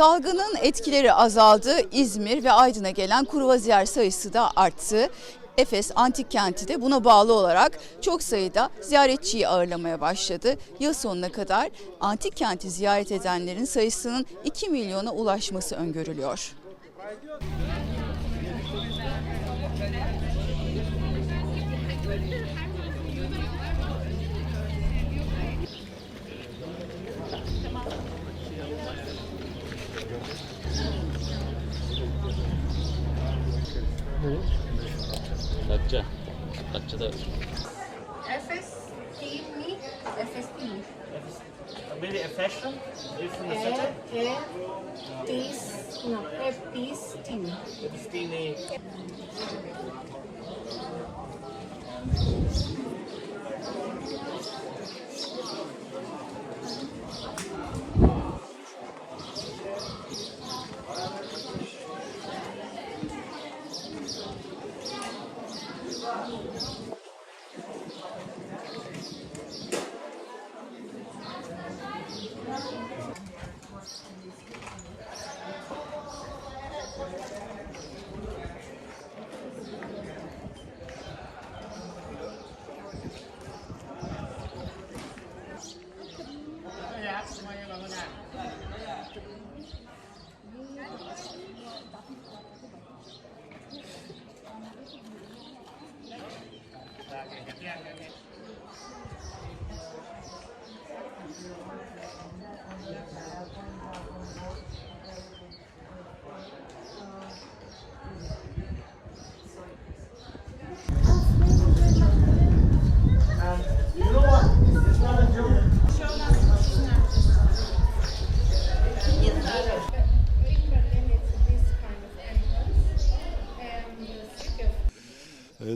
Salgının etkileri azaldı. İzmir ve Aydın'a gelen kruvaziyer sayısı da arttı. Efes Antik Kenti de buna bağlı olarak çok sayıda ziyaretçiyi ağırlamaya başladı. Yıl sonuna kadar Antik Kenti ziyaret edenlerin sayısının 2 milyona ulaşması öngörülüyor. Datça. Datça da... Efes? Efes fashion if from the city? No, Thank you. one more on board. Okay.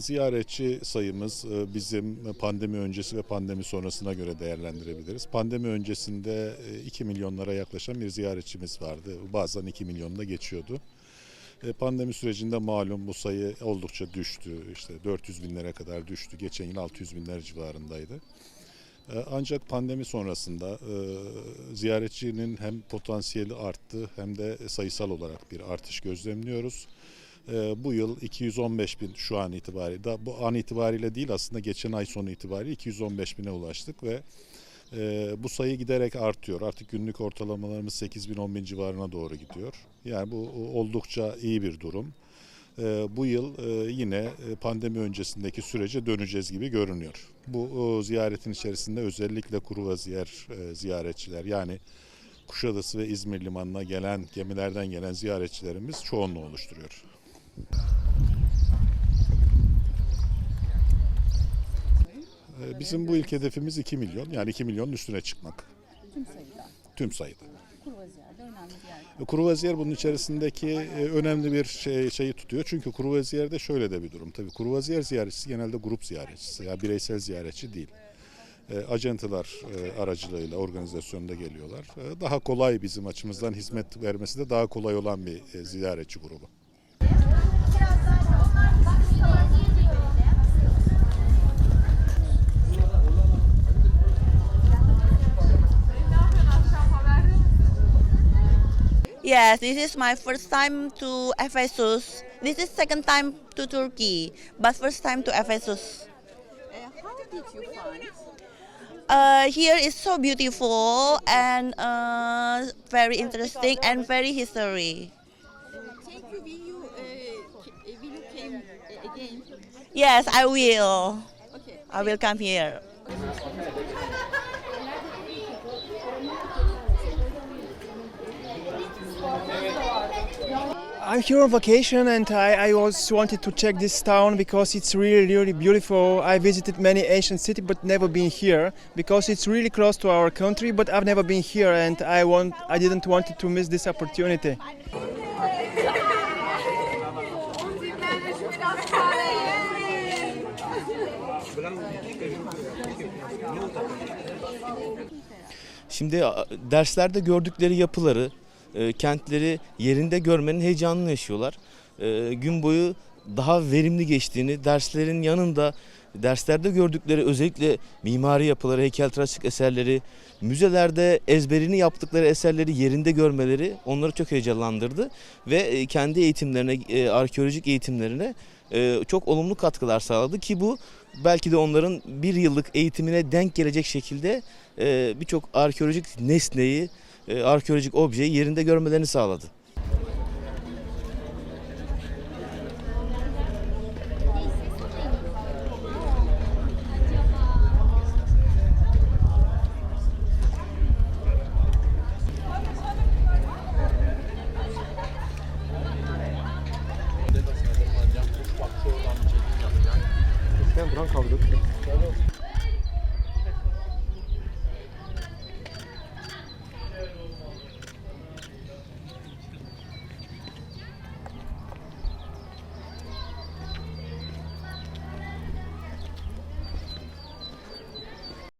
Ziyaretçi sayımız e, bizim pandemi öncesi ve pandemi sonrasına göre değerlendirebiliriz. Pandemi öncesinde e, 2 milyonlara yaklaşan bir ziyaretçimiz vardı. Bazen 2 milyonda geçiyordu. E, Pandemi sürecinde malum bu sayı oldukça düştü. İşte 400 binlere kadar düştü. Geçen yıl 600 binler civarındaydı. E, Ancak pandemi sonrasında e, ziyaretçinin hem potansiyeli arttı hem de sayısal olarak bir artış gözlemliyoruz. E, Bu yıl 215 bin şu an itibariyle, bu an itibariyle değil aslında geçen ay sonu itibariyle 215 bine ulaştık ve e, bu sayı giderek artıyor. Artık günlük ortalamalarımız 8 bin 10 bin civarına doğru gidiyor. Yani bu oldukça iyi bir durum. E, Bu yıl e, yine e, pandemi öncesindeki sürece döneceğiz gibi görünüyor. Bu ziyaretin içerisinde özellikle kuru vaziyer ziyaretçiler yani Kuşadası ve İzmir limanına gelen gemilerden gelen ziyaretçilerimiz çoğunluğu oluşturuyor. E, Bizim bu ilk hedefimiz 2 milyon yani 2 milyonun üstüne çıkmak Tüm sayıda. tüm sayıda. Kruvaziyer'de önemli bir yer. E, Kuru vaziyer bunun içerisindeki e, önemli bir şey, şeyi tutuyor. Çünkü kuru vaziyerde şöyle de bir durum. Tabii kuru vaziyer ziyaretçisi genelde grup ziyaretçisi. Yani bireysel ziyaretçi değil. E, e, aracılığıyla organizasyonda geliyorlar. E, daha kolay bizim açımızdan hizmet vermesi de daha kolay olan bir e, ziyaretçi grubu. Yes, this is my first time to Ephesus. This is second time to Turkey, but first time to Ephesus. how did you find? Uh, here is so beautiful and uh, very interesting and very history. Thank you. Will you, will you came again? Yes, I will. Okay. I will come here. I'm here on vacation and I, I always wanted to check this town because it's really, really beautiful. I visited many ancient cities but never been here because it's really close to our country but I've never been here and I want I didn't want to miss this opportunity. Şimdi derslerde gördükleri yapıları, e, kentleri yerinde görmenin heyecanını yaşıyorlar. E, gün boyu daha verimli geçtiğini, derslerin yanında derslerde gördükleri özellikle mimari yapıları, heykeltıraşlık eserleri, müzelerde ezberini yaptıkları eserleri yerinde görmeleri onları çok heyecanlandırdı ve e, kendi eğitimlerine, arkeolojik eğitimlerine çok olumlu katkılar sağladı ki bu belki de onların bir yıllık eğitimine denk gelecek şekilde e, birçok arkeolojik nesneyi, e, arkeolojik objeyi yerinde görmelerini sağladı. Buran kaldırdık.